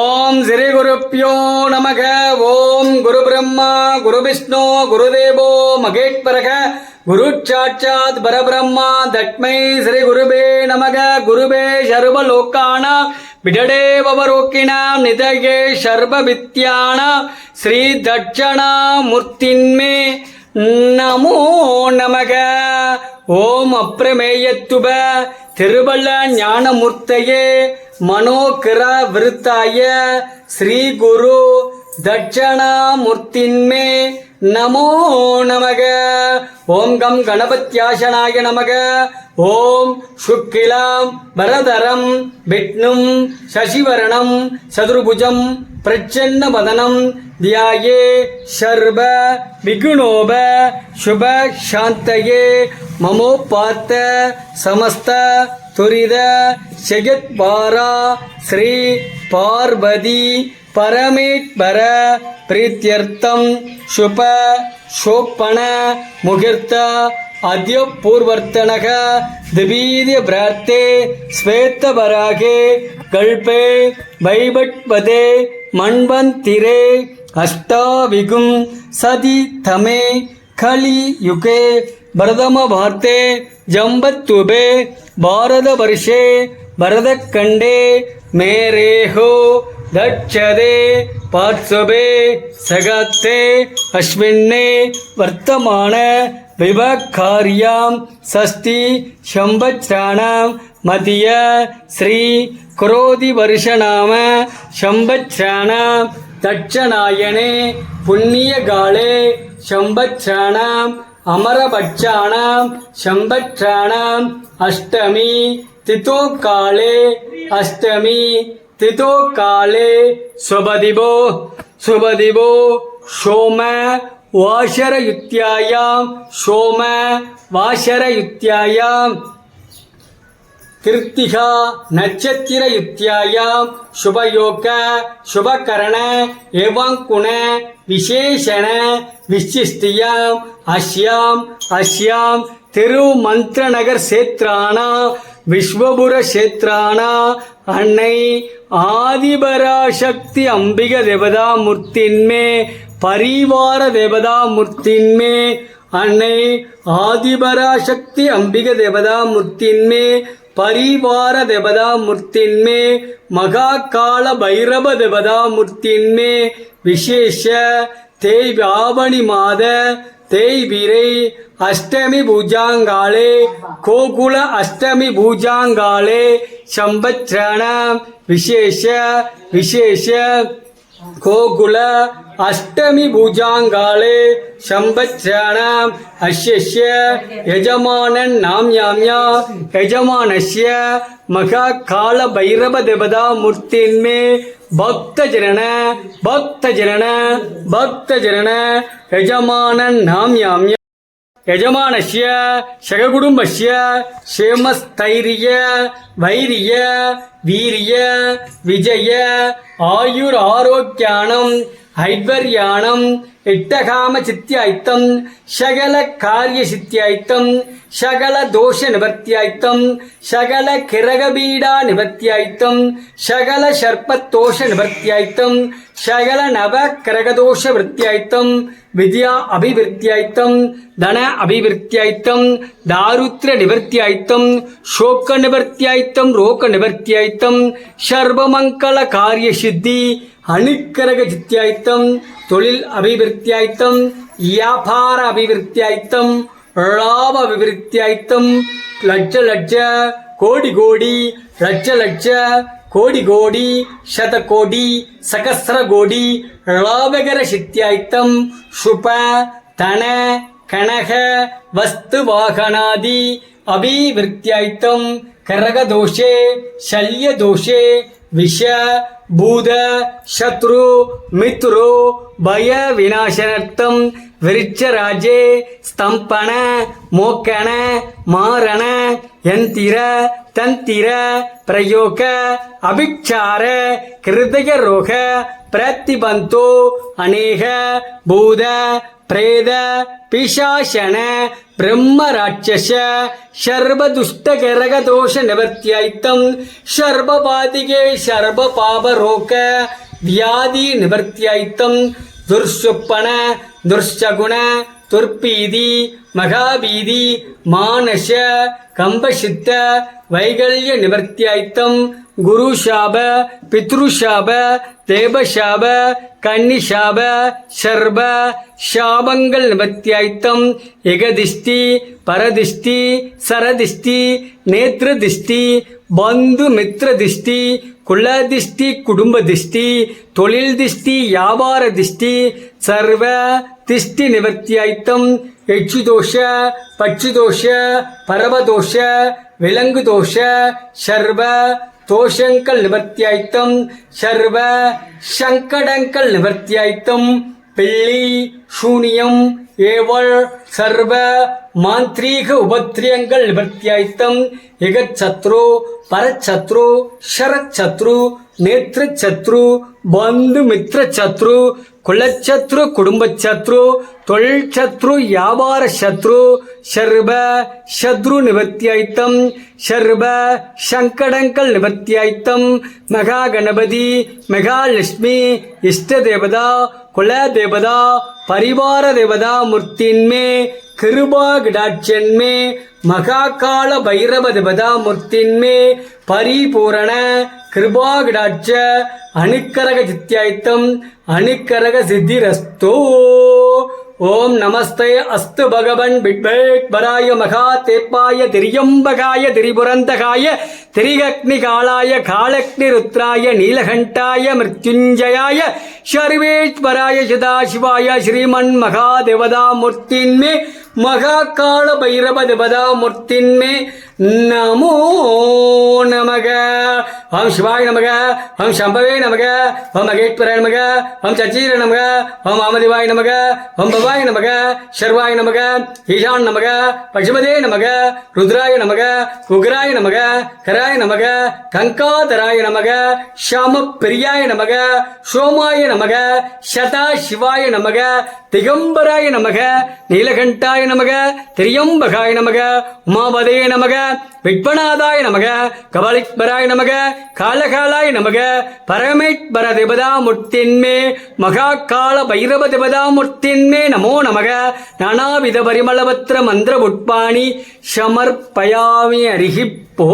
ஓம் ஸ்ரீ குருப்பியோ நமக. ஓம் குரு பிரம்மா குரு விஷ்ணு குருதேவோ மகேஸ்வரக குரு சாட்சாத் பரபிரம்மா. தட்மை ஸ்ரீ குருபே நமக. குருபே சர்வலோக்கான விடடே நிதயே சர்வ வித்யான ஸ்ரீ தட்சணா மூர்த்தின்மே நமோ நமக. ஓம் அப்பிரமேயத்துப திருவள்ள ஞானமூர்த்தையே. மனோகிரா விருத்தாய ஸ்ரீ குரு தட்சணாமூர்த்தின்மே நமோ நமக. ஓம் கம் கணபத்யாசனாய நமக. ஓம் சுக்கிலாம் வரதரம் விட்ணும் சசிவரணம் சதுர்புஜம் பிரச்சன்ன வதனம் தியாயே சர்வ விகுணோப சுப சாந்தயே. மமோபாத்த சமஸ்த துரித ஜெகத்பாரா ஸ்ரீ பார்வதி பரமேஸ்வர பிரீத்தியர்த்தம் சுப சோப்பன முகூர்த்த अद्य पूर्वर्तनः दिवीर्य प्रार्थे श्वेतवरागे कल्पे वैवट्पदे मण्वन्तिरे अष्टाविगुं सदि तमे कलियुगे பிரதம வார்த்தே ஜம்பத்துபே பாரத வருஷே பரதக்கண்டே மேரேஹோ தட்சதே பார்சபே சகத்தே அஸ்மின்னே வர்த்தமான விவகாரியாம் சஸ்தி சம்பச்சானாம் மதிய ஸ்ரீ குரோதி வருஷநாம சம்பச்சானாம் தட்சநாயனே புண்ணிய சம்பச்சானாம் அமரபட்சாணாம் சம்பற்றாணாம் அஷ்டமி திதோ காலே அஷ்டமி திதோ காலே சுபதிபோ சுபதிபோ சோம வாசரயுத்தியாயாம் சோம வாசரயுத்தியாயாம் கிருத்திகா நட்சத்திர யுத்தியாயாம் சுபயோக சுபகரண எவங்குண விசேஷண விசிஷ்டியாம் அஸ்யாம் அஸ்யாம் திருமந்திரநகர் சேத்ரானா விஸ்வபுர சேத்ரானா அன்னை ஆதிபராசக்தி அம்பிக தேவதாமூர்த்தின்மே பரிவார தேவதாமூர்த்தின்மே அன்னை ஆதிபராசக்தி அம்பிக தேவதாமூர்த்தின்மே பரிவார தேவதாமூர்த்தின்மே மகா கால பைரவ தேவதாமூர்த்தின்மே விசேஷ தேய் ஆவணி மாத தேய் விரை அஷ்டமி பூஜாங்காலே கோகுல அஷ்டமி பூஜாங்காலே சம்பத்ரண விசேஷ விசேஷ கோகுல அஷ்டமி பூஜாங்காலே சம்பச்சானாம் அஷ்யஸ்ய யஜமானன் நாம்யாம்யா யஜமானஸ்ய மகா கால பைரவ தேவதா மூர்த்தின்மே பக்த ஜனன பக்த ஜனன பக்த ஜனன யஜமானன் நாம்யாம்யா யஜமானஸ்ய சககுடும்பஸ்ய சேமஸ்தைரிய வைரிய வீரிய விஜய ஆயுர் ஆரோக்கியானம் ஹைப்பர் யானம். இட்டகாம சித்தியாய்த்தம் சகல காரிய சித்தியாய்த்தம் சகல தோஷ நிவர்த்தியாய்த்தம் சகல கிரகபீடா நிவர்த்தியாய்த்தம் சகல சர்ப்பத்தோஷ நிவர்த்தியாய்த்தம் சகல நவ கிரகதோஷ விற்த்தியாய்த்தம் வித்யா அபிவிருத்தியாய்த்தம் தன அபிவிருத்தியாய்த்தம் தாருத்திர நிவர்த்தியாய்த்தம் சோக்க நிவர்த்தியாய்த்தம் ரோக நிவர்த்தியாய்த்தம் சர்வமங்கல காரிய சித்தி அணுக்கரக சித்தியாய்த்தம் தொழில் அபிவிருத்தியாய்த்தம் வியாபார அபிவிருத்தியாய்த்தம் லாப அபிவிருத்தியாய்த்தம் லட்ச லட்ச கோடி கோடி லட்ச லட்ச கோடி கோடி ಶತ ಕೋಟಿ ಸಹಸ್ರ ಕೋಟಿ ಲಾಭಕರ ಸಿತ್ಯಾಯ್ತಂ ಶುಭ ತನ ಕನಕ ವಸ್ತು ವಾಹನಾದಿ ಅಭಿವೃತ್ಯಾಯ್ತಂ ಕರಗದೋಷೆ ಶಲ್ಯದೋಷೆ விஷ பூத சத்ரு மித்ரு பய விநாசனர்த்தம் விருட்சராஜே ஸ்தம்பன மோக்கன மாரண யந்திர தந்திர பிரயோக அபிச்சார கிருதய ரோக பிரத்திபந்தோ அநேக பூத பிரேத பிசாசன பிரம்ம ராட்சச சர்வதுஷ்டகரக தோஷ நிவர்த்தியாய்த்தம் சர்வபாதிகே சர்வ பாப ரோக வியாதி நிவர்த்தியாய்த்தம் துர்சுப்பன துர்ஷகுண துர்பீதி மகாபீதி மானச கம்பசித்த வைகல்ய நிவர்த்தியாய்த்தம் குரு குருஷாப பித்ருஷாப தேபஷாப கன்னிஷாப சர்வ ஷாபங்கள் நிபத்தியாய்த்தம் எகதிஷ்டி பரதிஷ்டி சரதிஷ்டி நேத்திரதிஷ்டி பந்து மித்ரதிஷ்டி குலதிஷ்டி குடும்ப திஷ்டி தொழில் திஷ்டி வியாபார திஷ்டி சர்வ திஷ்டி நிவர்த்தியாய்த்தம் எச்சு தோஷ பச்சு தோஷ பரவதோஷ விலங்கு தோஷ சர்வ தோஷங்கள் நிவர்த்தியாய்த்தம் சர்வ சங்கடங்கள் நிவர்த்தியாய்த்தம் பிள்ளி சூனியம் ஏவள் சர்வ மாந்திரீக உபத்திரியங்கள் நிவர்த்தியாய்த்தம் எகச்சத்ரு பரச்சத்ரு ஷரச்சத்ரு நேத்திரச்சத்ரு பந்து மித்திரச்சத்ரு குலச்சத்ரு குடும்பச்சத்ரு தொழிற்சத்ரு வியாபார சத்ரு சர்வ சத்ரு நிவர்த்தியாய்த்தம் சர்வ சங்கடங்கள் நிவர்த்தியாய்த்தம் மகா கணபதி மகாலட்சுமி இஷ்ட தேவதா குல தேவதா பரிவார தேவதா மூர்த்தின்மே கிருபா கிடாட்சன்மே மகாகால பைரவ தேவதா மூர்த்தின்மே பரிபூரண கிருபா கிடாட்ச அணிக்கரக சித்தியாயித்தம் அணிக்கரக சித்திரஸ்தோ ஓம் நமஸ்தே அஸ்து பகவன் பிட்பேட்பராய மகா தேப்பாய திரியம்பகாய திரிபுரந்தகாய திரிகக்னி காலாய காலக்னி ருத்ராய நீலகண்டாய மிருத்யுஞ்சயாய சர்வேஸ்வராய சதாசிவாய ஸ்ரீமன் மகா தேவதா மூர்த்தின்மே மகா கால பைரவ தேவதா மூர்த்தின்மே நமோ நமக. ஓம் சிவாய நமக ஓம் சம்பவே நமக ஓம் மகேஸ்வராய நமக ஓம் சச்சீர நமக ஓம் வாமதிவாய நமக ஓம் பவாய நமக சர்வாய நமக ஈசான் நமக பசுபதே நமக ருத்ராய நமக உக்ராய நமக கராய நமக கங்காதராய நமக ஷாம பிரியாய நமக சோமாய நமக சதா சிவாய நமக திகம்பராய நமக நீலகண்டாய நமக திரியம்பகாய நமக உமாபதே நமக விட்பநாதாய நமக கபாலீஸ்வராய நமக காலகாலாய நமக பரமேஸ்வர தேவதாமூர்த்தின்மே மகா கால பைரவ தேவதா நமோ நமக நானாவித பரிமளபத்திர மந்திர உட்பாணி சமர்ப்பயாமி அருகிப்போ